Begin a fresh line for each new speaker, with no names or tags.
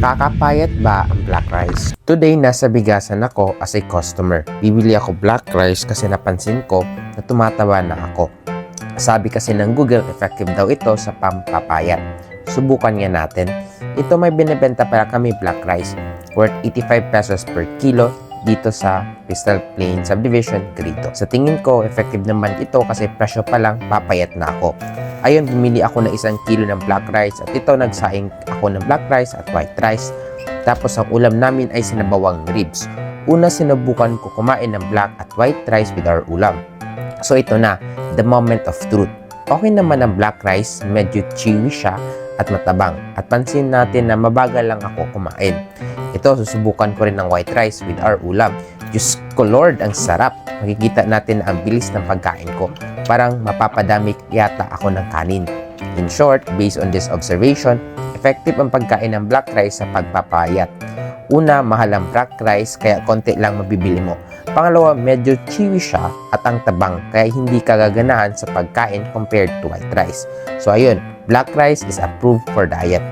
Nakakapayat ba ang black rice? Today, nasa bigasan ako as a customer. Bibili ako black rice kasi napansin ko na tumataba na ako. Sabi kasi ng Google, effective daw ito sa pampapayat. Subukan nga natin. Ito may binibenta pala kami black rice worth 85 pesos per kilo dito sa Crystal Plain Subdivision, Grito. Sa tingin ko, effective naman ito kasi presyo pa lang, papayat na ako. Ayun, bumili ako ng isang kilo ng black rice at ito nagsaing ako ng black rice at white rice. Tapos ang ulam namin ay sinabawang ribs. Una sinubukan ko kumain ng black at white rice with our ulam. So ito na, the moment of truth. Okay naman ang black rice, medyo chewy siya at matabang. At pansin natin na mabagal lang ako kumain. Ito, susubukan ko rin ng white rice with our ulam. Diyos ko Lord, ang sarap. Makikita natin na ang bilis ng pagkain ko. Parang mapapadami yata ako ng kanin. In short, based on this observation, effective ang pagkain ng black rice sa pagpapayat. Una, mahal ang black rice kaya konti lang mabibili mo. Pangalawa, medyo chewy siya at ang tabang kaya hindi ka sa pagkain compared to white rice. So ayun, black rice is approved for diet.